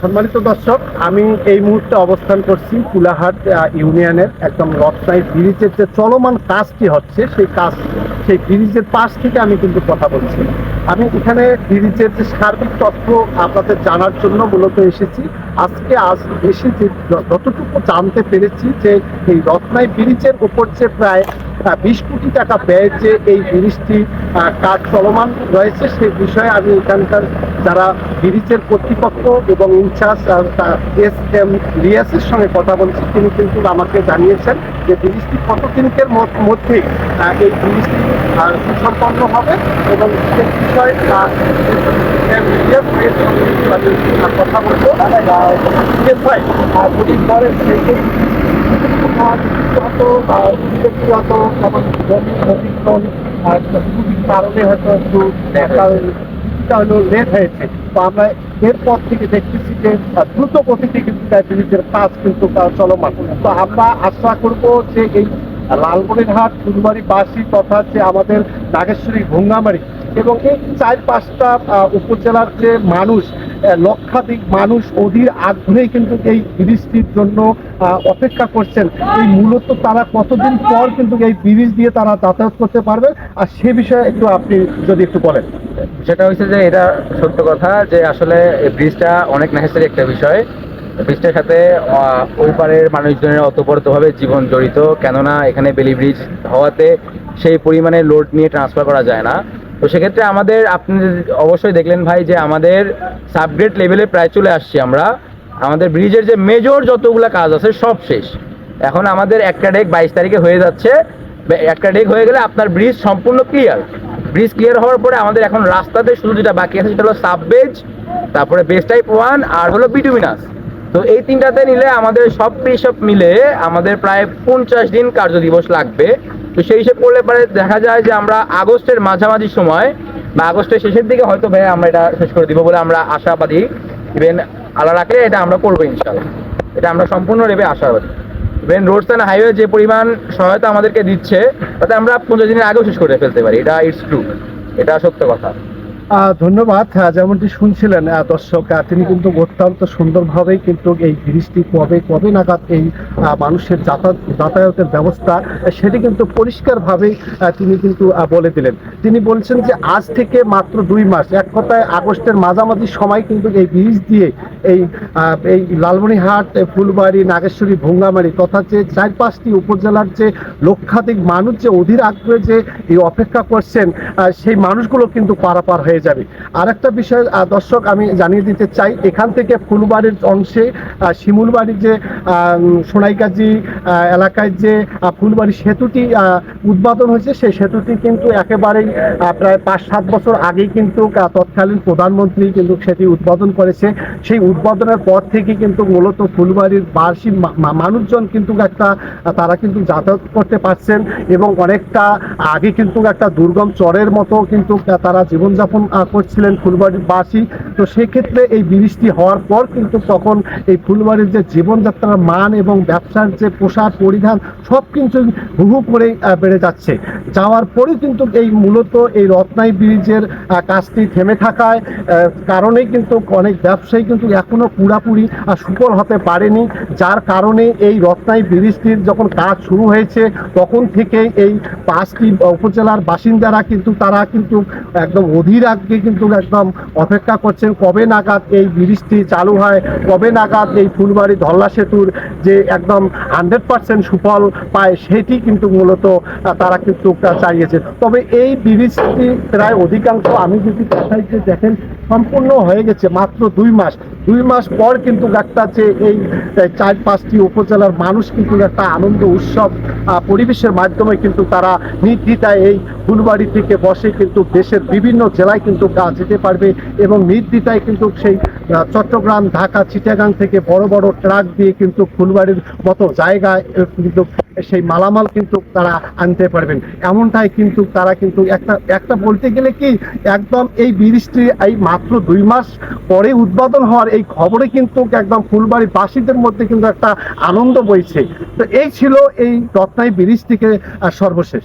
সম্মানিত দর্শক, আমি এই মুহূর্তে অবস্থান করছি কুলাহাট ইউনিয়নের একদম রত্নাই ব্রিজের যে চলমান কাজটি হচ্ছে, সেই কাজ, সেই ব্রিজের পাশ থেকে আমি কিন্তু কথা বলছি। আমি এখানে ব্রিজের যে সার্বিক তথ্য আপনাদের জানার জন্য মূলত এসেছি। আজকে আজ এসে যে যতটুকু জানতে পেরেছি যে এই রত্নাই ব্রিজের উপর যে প্রায় বিশ কোটি টাকা ব্যয় যে এই ব্রিজটি কাজ চলমান রয়েছে সেই বিষয়ে আমি এখানকার যারা ব্রিজের কর্তৃপক্ষ এবং ইনচার্জ এস এম রিয়াসের সঙ্গে কথা বলছি তিনি কিন্তু আমাকে জানিয়েছেন যে ব্রিজটি কত দিনকের ম- মধ্যে এই ব্রিজটি সুসম্পন্ন হবে এবং সে বিষয়ে কথা বলব আহ, কারণে হয়তো একটু লেট হয়েছে। তো আমরা এরপর থেকে দেখতেছি যে দ্রুত গতিতে কিন্তু ব্রিজের কাজ কিন্তু চলমান। তো আমরা আশা করব যে এই লালমনিরহাট ফুলবাড়ি বাসী তথা যে আমাদের নাগেশ্বরী, ভুঙ্গামারি এবং এই চার পাঁচটা উপজেলার যে মানুষ লক্ষাধিক মানুষ অধীর আগ্রহে কিন্তু এই ব্রিজটির জন্য অপেক্ষা করছেন। এই মূলত তারা কতদিন পর কিন্তু এই ব্রিজ দিয়ে তারা যাতায়াত করতে পারবে? আর সে বিষয়ে একটু আপনি যদি একটু বলেন। সেটা হচ্ছে যে এটা সত্য কথা যে আসলে ব্রিজটা অনেক নেসেসারি একটা বিষয়। ব্রিজটার সাথে ওই পারের মানুষজনের অতপ্রতভাবে জীবন জড়িত। কেননা এখানে বেলি ব্রিজ হওয়াতে সেই পরিমাণে লোড নিয়ে ট্রান্সফার করা যায় না। তো সেক্ষেত্রে আমাদের, আপনি অবশ্যই দেখলেন ভাই যে আমাদের সাবগ্রেড লেভেলে প্রায় চলে আসছি আমরা। আমাদের ব্রিজের যে মেজর যতগুলো কাজ আছে সব শেষ। এখন আমাদের একটা ডেক বাইশ তারিখে হয়ে যাচ্ছে। একটা ডেক হয়ে গেলে আপনার ব্রিজ সম্পূর্ণ ক্লিয়ার ব্রিজ ক্লিয়ার হওয়ার পরে আমাদের এখন রাস্তাতে শুধু যেটা বাকি আছে সেটা হলো সাব বেজ তারপরে বেস টাইপ ওয়ান আর হলো বিটুমিনাস তো এই তিনটাতে নিলে আমাদের সব সব মিলে আমাদের প্রায় পঞ্চাশ দিন কার্য দিবস লাগবে। তো সেই হিসেব করলে পরে দেখা যায় যে আমরা আগস্টের মাঝামাঝি সময় বা আগস্টের শেষের দিকে হয়তো ভাই আমরা এটা শেষ করে দিব বলে আমরা আশাবাদী। ইভেন আল্লাহ রাখলে এটা আমরা করব ইনশাল্লাহ এটা আমরা সম্পূর্ণ রেবে আশাবাদী। ইভেন রোডস অ্যান্ড হাইওয়ে যে পরিমাণ সহায়তা আমাদেরকে দিচ্ছে, তাতে আমরা পঞ্চাশ দিনের আগেও শেষ করে ফেলতে পারি। এটা ইটস ট্রু এটা সত্য কথা। ধন্যবাদ। যেমনটি শুনছিলেন দর্শক তিনি কিন্তু অত্যন্ত সুন্দরভাবেই কিন্তু এই ব্রিজটি কবে কবে নাগাদ এই মানুষের যাতায়াত যাতায়াতের ব্যবস্থা, সেটি কিন্তু পরিষ্কারভাবেই তিনি কিন্তু বলে দিলেন। তিনি বলছেন যে, আজ থেকে মাত্র দুই মাস, এক কথায় আগস্টের মাঝামাঝি সময় কিন্তু এই ব্রিজ দিয়ে এই এই লালমনিহাট ফুলবাড়ি, নাগেশ্বরী, ভুঙ্গামারি, তথা যে চার পাঁচটি উপজেলার যে লক্ষাধিক মানুষ যে অধীর আগ্রহে যে এই অপেক্ষা করছেন সেই মানুষগুলো কিন্তু পারাপার হয়ে যাবে। আর একটা বিষয় দর্শক, আমি জানিয়ে দিতে চাই, এখান থেকে ফুলবাড়ির অংশে শিমুলবাড়ির যে সোনাইকাজি এলাকায় যে ফুলবাড়ি সেতুটি উদ্বোধন হয়েছে, সেই সেতুটি কিন্তু একেবারেই প্রায় পাঁচ সাত বছর আগেই কিন্তু তৎকালীন প্রধানমন্ত্রী কিন্তু সেটি উদ্বোধন করেছে। সেই উদ্বোধনের পর থেকে কিন্তু মূলত ফুলবাড়ির বার্ষিক মানুষজন কিন্তু একটা, তারা কিন্তু যাতায়াত করতে পারছেন এবং অনেকটা আগে কিন্তু একটা দুর্গম চরের মতো কিন্তু তারা জীবনযাপন করছিলেন ফুলবাড়ির বাসী তো সেক্ষেত্রে এই ব্রিজটি হওয়ার পর কিন্তু তখন এই ফুলবাড়ির যে জীবনযাত্রার মান এবং ব্যবসার যে পোশাক পরিধান সব কিন্তু হুহু করে বেড়ে যাচ্ছে। যাওয়ার পরে কিন্তু এই মূলত এই রত্নাই ব্রিজের কাজটি থেমে থাকায় আহ, কারণেই কিন্তু অনেক ব্যবসায়ী কিন্তু এখনও পুরাপুরি সুফল হতে পারেনি। যার কারণে এই রত্নাই ব্রিজটির যখন কাজ শুরু হয়েছে তখন থেকে এই পাঁচটি উপজেলার বাসিন্দারা কিন্তু তারা কিন্তু একদম অধীর আগ্রহে কিন্তু একদম অপেক্ষা করছেন কবে নাগাদ এই ব্রিজটি চালু হয়, কবে নাগাদ এই ফুলবাড়ি ধল্লা সেতুর যে একদম হান্ড্রেড পার্সেন্ট সুফল পায় সেটি কিন্তু মূলত তারা কিন্তু চাইয়েছে তবে এই ব্রিজটি প্রায় অধিকাংশ, আমি যদি দেখাই যে দেখেন, সম্পূর্ণ হয়ে গেছে মাত্র দুই মাস। দুই মাস পর কিন্তু একটা যে এই চার পাঁচটি উপজেলার মানুষ কিন্তু একটা আনন্দ উৎসব পরিবেশের মাধ্যমে কিন্তু তারা নির্দ্বিধায় এই ফুলবাড়ি থেকে বসে কিন্তু দেশের বিভিন্ন জেলায় কিন্তু যেতে পারবে এবং নির্দ্বিধায় কিন্তু সেই চট্টগ্রাম ঢাকা চিটাগাং থেকে বড় বড় ট্রাক দিয়ে কিন্তু ফুলবাড়ির মতো জায়গায় কিন্তু সেই মালামাল কিন্তু তারা আনতে পারবেন। এমনটাই কিন্তু তারা কিন্তু একটা একটা বলতে গেলে কি একদম এই ব্রিজটি এই মাত্র দুই মাস পরে উদ্বোধন হওয়ার এই খবরে কিন্তু একদম ফুলবাড়ি বাসীদের মধ্যে কিন্তু একটা আনন্দ বইছে। তো এই ছিল এই রত্নাই ব্রিজ থেকে আহ, সর্বশেষ।